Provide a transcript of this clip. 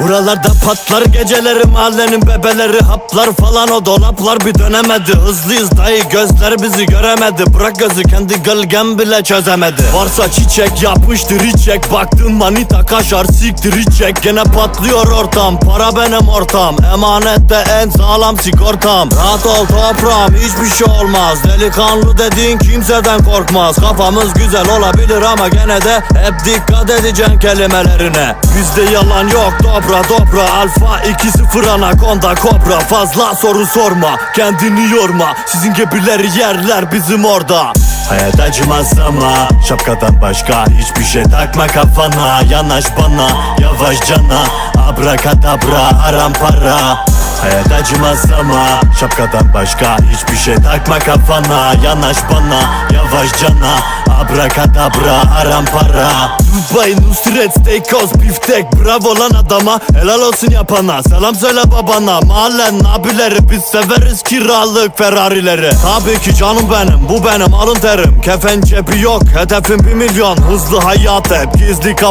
Buralarda patlar geceleri mahallenin bebeleri Haplar falan o dolaplar bir dönemedi. Hızlıyız dayı gözler bizi göremedi. Bırak gözü kendi gölgem bile çözemedi. Varsa çiçek yapıştır içek Baktım manita kaşar siktir içek. Gene patlıyor ortam para benim ortam. Emanette en sağlam sigortam. Rahat ol toprağım hiçbir şey olmaz. Delikanlı dediğin kimseden korkmaz. Kafamız güzel olabilir ama gene de Hep dikkat edeceksin kelimelerine Bizde yalan yok dobra dobra Alfa 2-0 anakonda kobra Fazla soru sorma kendini yorma. Sizin gibileri yerler bizim orada. Hayat acımaz ama Şapkadan başka hiçbir şey takma kafana. Yanaş bana yavaş cana. Abrakadabra haram para. Hayat acımaz ama Şapkadan başka hiçbir şey takma kafana. Yanaş bana yavaş cana. Abrakadabra haram para Dubai Nusret Steakhouse biftek Bravo lan adama. Helal olsun yapana. Selam söyle babana. Mahallen abileri biz severiz kiralık Ferrari'leri. Tabii ki canım benim bu benim alın terim. Kefen cebi yok hedefim bir milyon. Hızlı hayat hep gizli kap